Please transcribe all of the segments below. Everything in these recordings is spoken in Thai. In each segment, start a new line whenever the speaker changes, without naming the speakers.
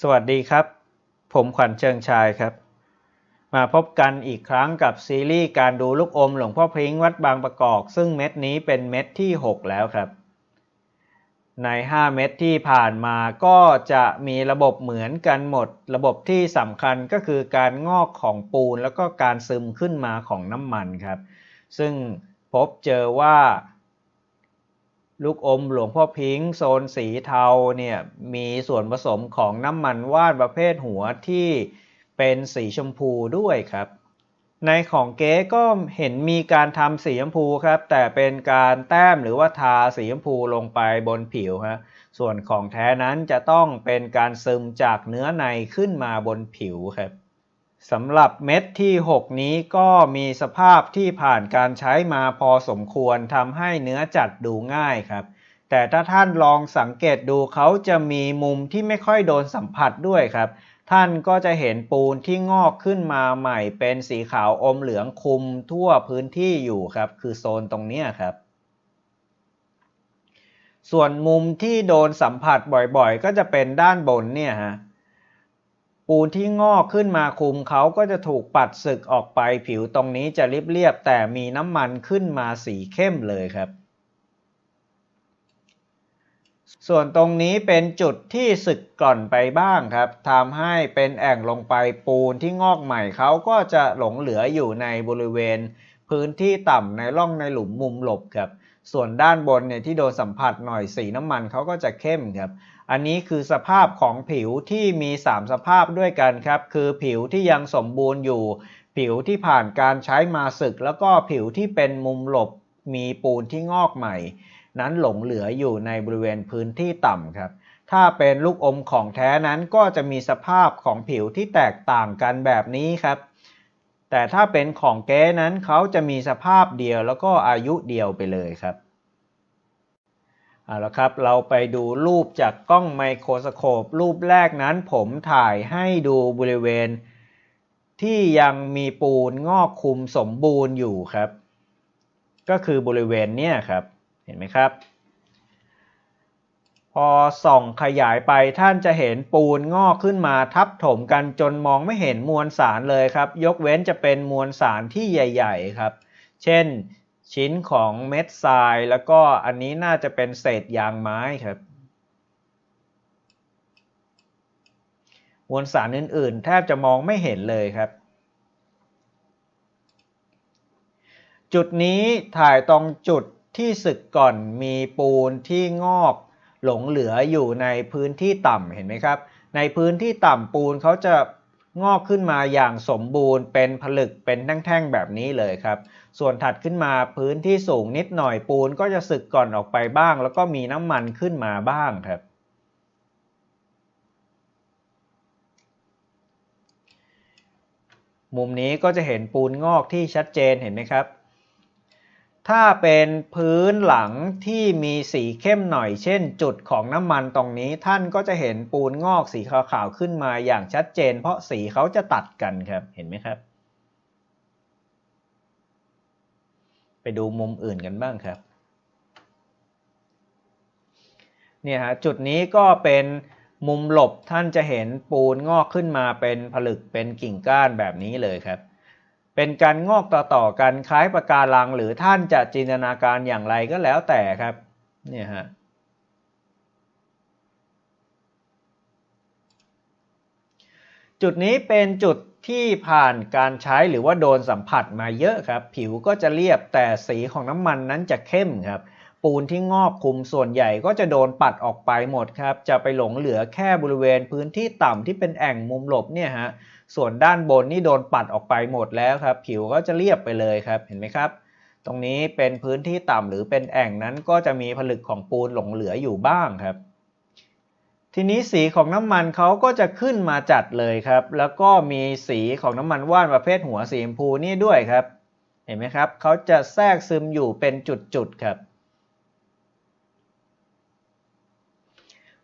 สวัสดีครับ ผมขวัญเชิงชายครับ มาพบกันอีกครั้งกับซีรีส์การดูลูกอมหลวงพ่อพริ้งวัดบางประกอบซึ่งเม็ดนี้เป็นเม็ดที่ 6 แล้วครับ ใน 5 เม็ดที่ผ่านมาก็จะมีระบบเหมือนกันหมด ระบบที่สำคัญก็คือการงอกของปูนแล้วก็การซึมขึ้นมาของน้ำมันครับ ซึ่งพบเจอว่า ลูกอมหลวงพ่อพิงค์โซนสีเทาเนี่ยมีส่วนผสมของน้ำมันว่านประเภทหัวที่เป็นสีชมพูด้วยครับ ในของเก๊ก็เห็นมีการทำสีชมพูครับ แต่เป็นการแต้มหรือว่าทาสีชมพูลงไปบนผิวฮะส่วนของแท้นั้นจะต้องเป็นการซึมจากเนื้อในขึ้นมาบนผิวครับ สำหรับเม็ดที่ 6 นี้ก็มีสภาพที่ผ่านการใช้มาพอสมควรทำให้เนื้อจัดดูง่ายครับ แต่ถ้าท่านลองสังเกตดูเขาจะมีมุมที่ไม่ค่อยโดนสัมผัสด้วยครับ ท่านก็จะเห็นปูนที่งอกขึ้นมาใหม่เป็นสีขาวอมเหลืองคุมทั่วพื้นที่อยู่ครับ คือโซนตรงนี้ครับส่วนมุมที่โดนสัมผัสบ่อยๆ ก็จะเป็นด้านบนเนี่ยฮะ ปูนที่งอกขึ้นมาคุมเขาก็จะถูกปัดสึกออกไปผิวตรงนี้จะเรียบๆแต่มีน้ำมันขึ้นมาสีเข้มเลยครับ ส่วนตรงนี้เป็นจุดที่สึกกร่อนไปบ้างครับทำให้เป็นแอ่งลงไปปูนที่งอกใหม่เขาก็จะหลงเหลืออยู่ในบริเวณ พื้นที่ต่ำในร่องในหลุมมุมหลบครับส่วนด้านบนเนี่ยที่โดนสัมผัสหน่อยสีน้ำมันเขาก็จะเข้มครับ อันนี้คือสภาพของผิวที่มี 3 สภาพด้วยกันครับ คือผิวที่ยังสมบูรณ์อยู่ ผิวที่ผ่านการใช้มาสึก แล้วก็ผิวที่เป็นมุมหลบมีปูนที่งอกใหม่ นั้นหลงเหลืออยู่ในบริเวณพื้นที่ต่ำครับ ถ้าเป็นลูกอมของแท้นั้นก็จะมีสภาพของผิวที่แตกต่างกันแบบนี้ครับ แต่ถ้าเป็นของแก้นั้นเขาจะมีสภาพเดียวแล้วก็อายุเดียวไปเลยครับ เอาละครับ เราไปดูรูปจากกล้องไมโครสโคป รูปแรกนั้นผมถ่ายให้ดูบริเวณ ที่ยังมีปูนงอกคุมสมบูรณ์อยู่ครับ ก็คือบริเวณเนี้ยครับ เห็นไหมครับ พอส่องขยายไปท่านจะเห็นปูนงอกขึ้นมาทับถมกันจนมองไม่เห็นมวลสารเลยครับ ยกเว้นจะเป็นมวลสารที่ใหญ่ ๆ ครับ เช่น ชิ้นของเม็ดทราย แล้วก็อันนี้น่าจะเป็นเศษยางไม้ครับมวลสารอื่นๆ แทบจะมองไม่เห็นเลยครับ จุดนี้ถ่ายตรงจุดที่สึกก่อนมีปูนที่งอกหลงเหลืออยู่ในพื้นที่ต่ำเห็นไหมครับ ในพื้นที่ต่ำปูนเขาจะ งอกขึ้นมาอย่างสมบูรณ์เป็นผลึกเป็นแท่งๆแบบนี้เลยครับ ส่วนถัดขึ้นมาพื้นที่สูงนิดหน่อยปูนก็จะสึกก่อนออกไปบ้าง แล้วก็มีน้ำมันขึ้นมาบ้างครับมุมนี้ก็จะเห็นปูนงอกที่ชัดเจนเห็นไหมครับ ถ้าเป็นพื้นหลังที่มีสีเข้มหน่อย เช่น จุดของน้ำมันตรงนี้ท่านก็จะเห็นปูนงอกสีขาวๆขึ้นมาอย่างชัดเจน เพราะสีเขาจะตัดกันครับเห็นไหมครับ ไปดูมุมอื่นกันบ้างครับเนี่ยฮะจุดนี้ก็เป็นมุมหลบท่านจะเห็นปูนงอกขึ้นมาเป็นผลึกเป็นกิ่งก้านแบบนี้เลยครับ เป็นการงอกต่อๆกันคล้ายปะการังหรือท่านจะจินตนาการอย่างไรก็แล้วแต่ครับเนี่ยฮะจุดนี้เป็นจุดที่ผ่านการใช้หรือว่าโดนสัมผัสมาเยอะครับ ผิวก็จะเรียบแต่สีของน้ำมันนั้นจะเข้มครับ ปูนที่งอกคุมส่วนใหญ่ก็จะโดนปัดออกไปหมดครับ จะไปหลงเหลือแค่บริเวณพื้นที่ต่ำที่เป็นแอ่งมุมหลบเนี่ยฮะ ส่วนด้านบนนี่โดนปัดออกไปหมดแล้วครับ ผิวก็จะเรียบไปเลยครับเห็นไหมครับ ตรงนี้เป็นพื้นที่ต่ำหรือเป็นแอ่งนั้นก็จะมีผลึกของปูนหลงเหลืออยู่บ้างครับ ทีนี้สีของน้ำมันเขาก็จะขึ้นมาจัดเลยครับ แล้วก็มีสีของน้ำมันว่านประเภทหัวสีชมพูนี่ด้วยครับ เห็นไหมครับเขาจะแทรกซึมอยู่เป็นจุดๆครับ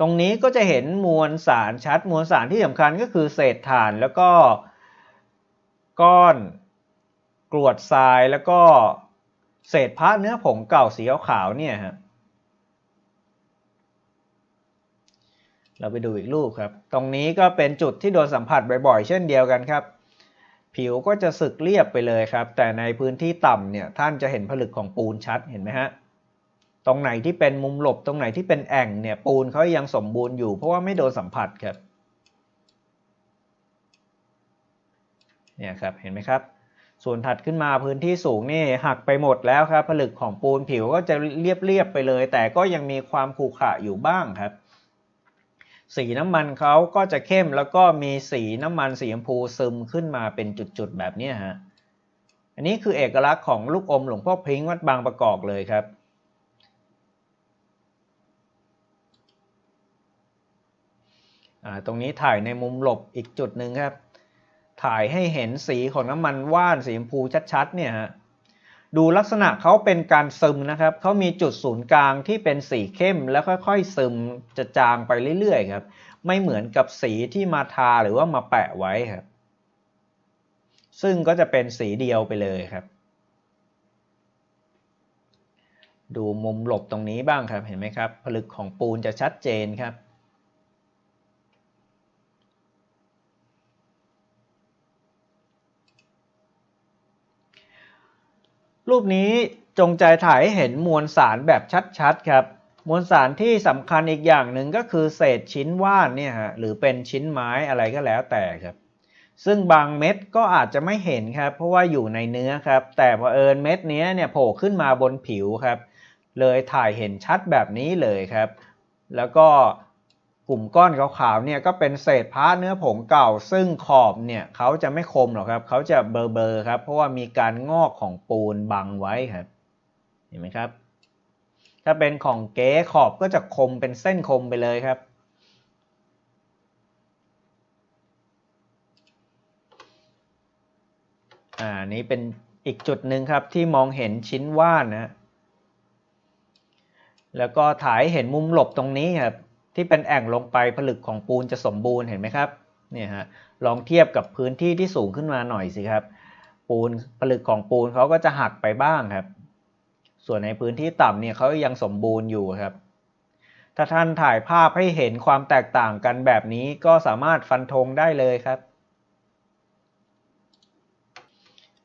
ตรงนี้ก็จะเห็นมวลสารชัดมวลสารที่สำคัญก็คือเศษถ่านแล้วก็ก้อนกรวดทรายแล้วก็เศษพระเนื้อผงเก่าสีขาวๆเนี่ยฮะเราไปดูอีกรูปครับ ตรงนี้ก็เป็นจุดที่โดนสัมผัสบ่อยๆ เช่นเดียวกันครับ ผิวก็จะสึกเรียบไปเลยครับ แต่ในพื้นที่ต่ำเนี่ยท่านจะเห็นผลึกของปูนชัดเห็นไหมฮะ ตรงไหนที่เป็นมุมหลบตรงไหนที่เป็นแอ่งเนี่ยปูนเขายังสมบูรณ์อยู่ เพราะว่าไม่โดนสัมผัสครับเนี่ยครับเห็นไหมครับ ส่วนถัดขึ้นมาพื้นที่สูงนี่หักไปหมดแล้วครับ ผลึกของปูนผิวก็จะเรียบๆไปเลย แต่ก็ยังมีความขรุขระอยู่บ้างครับ สีน้ำมันเขาก็จะเข้มแล้วก็มีสีน้ำมันสีชมพูซึมขึ้นมาเป็นจุดๆแบบนี้ฮะอันนี้คือเอกลักษณ์ของลูกอมหลวงพ่อพริ้งวัดบางประกอบเลยครับ อ่า ตรงนี้ถ่ายในมุมหลบอีกจุดหนึ่งครับ ถ่ายให้เห็นสีของน้ำมันว่านสีชมพูชัดๆเนี่ยฮะดูลักษณะเขาเป็นการซึมนะครับ เขามีจุดศูนย์กลางที่เป็นสีเข้มแล้วค่อยๆซึมจะจางไปเรื่อยๆครับ ไม่เหมือนกับสีที่มาทาหรือว่ามาแปะไว้ครับ ซึ่งก็จะเป็นสีเดียวไปเลยครับ ดูมุมหลบตรงนี้บ้างครับ เห็นไหมครับ ผลึกของปูนจะชัดเจนครับ รูปนี้จงใจถ่ายให้เห็นมวลสารแบบชัดๆครับ มวลสารที่สำคัญอีกอย่างหนึ่งก็คือเศษชิ้นว่านเนี่ยฮะหรือเป็นชิ้นไม้อะไรก็แล้วแต่ครับ ซึ่งบางเม็ดก็อาจจะไม่เห็นครับ เพราะว่าอยู่ในเนื้อครับ แต่พอเอิญเม็ดนี้เนี่ยโผล่ขึ้นมาบนผิวครับ เลยถ่ายเห็นชัดแบบนี้เลยครับ แล้วก็ กลุ่มก้อนขาวๆเนี่ยก็เป็นเศษพาเนื้อผงเก่า ซึ่งขอบเนี่ยเขาจะไม่คมหรอกครับเขาจะเบลอๆครับเพราะว่ามีการงอกของปูนบังไว้ครับเห็นไหมครับ ถ้าเป็นของเก๋ขอบก็จะคมเป็นเส้นคมไปเลยครับ อ่านี้เป็นอีกจุดหนึ่งครับที่มองเห็นชิ้นว่านนะแล้วก็ถ่ายเห็นมุมหลบตรงนี้ครับ ที่เป็นแอ่งลงไปผลึกของปูนจะสมบูรณ์เห็นไหมครับเนี่ยฮะลองเทียบกับพื้นที่ที่สูงขึ้นมาหน่อยสิครับ ปูนผลึกของปูนเขาก็จะหักไปบ้างครับ ส่วนในพื้นที่ต่ำเนี่ยเขายังสมบูรณ์อยู่ครับ ถ้าท่านถ่ายภาพให้เห็นความแตกต่างกันแบบนี้ก็สามารถฟันธงได้เลยครับ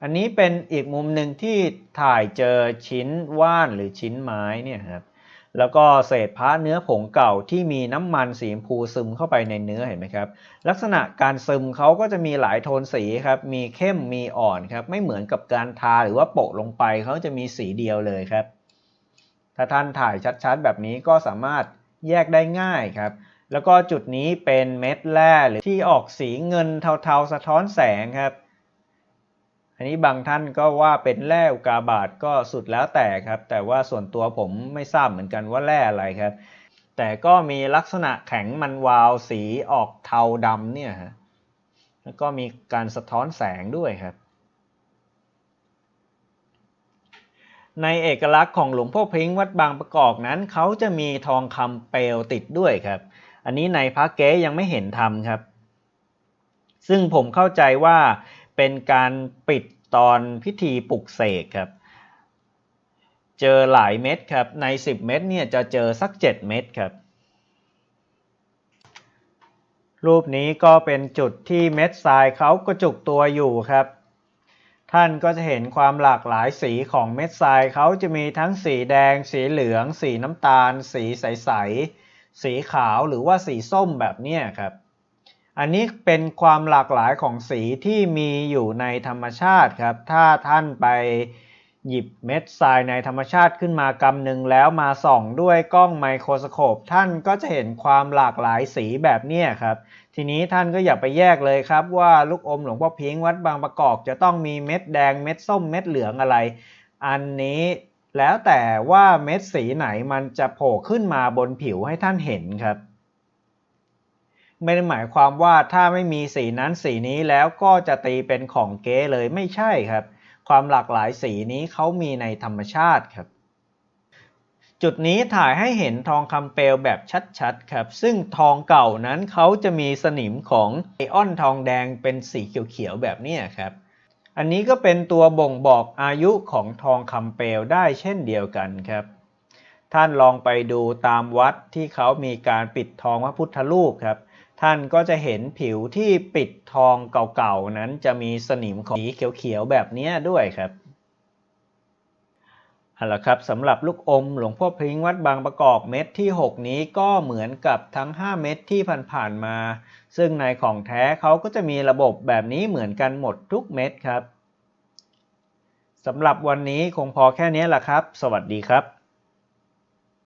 อันนี้เป็นอีกมุมหนึ่งที่ถ่ายเจอชิ้นว่านหรือชิ้นไม้เนี่ยครับ แล้วก็เศษพระเนื้อผงเก่าที่มีน้ำมันสีชมพูซึมเข้าไปในเนื้อเห็นไหมครับ ลักษณะการซึมเขาก็จะมีหลายโทนสีครับ มีเข้มมีอ่อนครับ ไม่เหมือนกับการทาหรือว่าโปะลงไปเขาจะมีสีเดียวเลยครับ ถ้าท่านถ่ายชัดๆ แบบนี้ก็สามารถแยกได้ง่ายครับ แล้วก็จุดนี้เป็นเม็ดแร่หรือที่ออกสีเงินเทาๆสะท้อนแสงครับ อันนี้บางท่านก็ว่าเป็นแร่อุกาบาตก็สุดแล้วแต่ครับ แต่ว่าส่วนตัวผมไม่ทราบเหมือนกันว่าแร่อะไรครับ แต่ก็มีลักษณะแข็งมันวาวสีออกเทาดำเนี่ยฮะแล้วก็มีการสะท้อนแสงด้วยครับ ในเอกลักษณ์ของหลวงพ่อพิงวัดบางประกอบนั้นเขาจะมีทองคำเปลวติดด้วยครับ อันนี้ในพระเก๊ยังไม่เห็นทำครับ ซึ่งผมเข้าใจว่าเป็นการปิด ตอนพิธีปลุกเสกครับ เจอหลายเม็ดครับ ใน 10 เม็ดเนี่ยจะเจอสัก 7 เม็ดครับ รูปนี้ก็เป็นจุดที่เม็ดทรายเขากระจุกตัวอยู่ครับ ท่านก็จะเห็นความหลากหลายสีของเม็ดทรายเขาจะมีทั้งสีแดง สีเหลือง สีน้ำตาล สีใสๆสีขาวหรือว่าสีส้มแบบนี้ครับ อันนี้เป็นความหลากหลายของสีที่มีอยู่ในธรรมชาติครับ ถ้าท่านไปหยิบเม็ดทรายในธรรมชาติขึ้นมากำหนึ่งแล้วมาส่องด้วยกล้องไมโครสโคปท่านก็จะเห็นความหลากหลายสีแบบนี้ครับ ทีนี้ท่านก็อย่าไปแยกเลยครับว่าลูกอมหลวงพ่อพิงค์วัดบางประกอบจะต้องมีเม็ดแดงเม็ดส้มเม็ดเหลืองอะไร อันนี้แล้วแต่ว่าเม็ดสีไหนมันจะโผล่ขึ้นมาบนผิวให้ท่านเห็นครับ ไม่ได้หมายความว่าถ้าไม่มีสีนั้นสีนี้แล้วก็จะตีเป็นของเก๊เลยไม่ใช่ครับ ความหลากหลายสีนี้เขามีในธรรมชาติครับ จุดนี้ถ่ายให้เห็นทองคำเปลวแบบชัดๆครับ ซึ่งทองเก่านั้นเขาจะมีสนิมของไอออนทองแดงเป็นสีเขียวๆแบบนี้ครับ อันนี้ก็เป็นตัวบ่งบอกอายุของทองคำเปลวได้เช่นเดียวกันครับท่านลองไปดูตามวัดที่เขามีการปิดทองพระพุทธรูปครับ ท่านก็จะเห็นผิวที่ปิดทองเก่าๆนั้นจะมีสนิมของสีเขียวๆแบบนี้ด้วยครับเอาละครับสำหรับลูกอมหลวงพ่อพริ้งวัดบางประกอบเม็ดที่ 6 นี้ก็เหมือนกับทั้ง 5 เม็ดที่ผ่านๆมา ซึ่งในของแท้เขาก็จะมีระบบแบบนี้เหมือนกันหมดทุกเม็ดครับสำหรับวันนี้คงพอแค่นี้แหละครับ สวัสดีครับ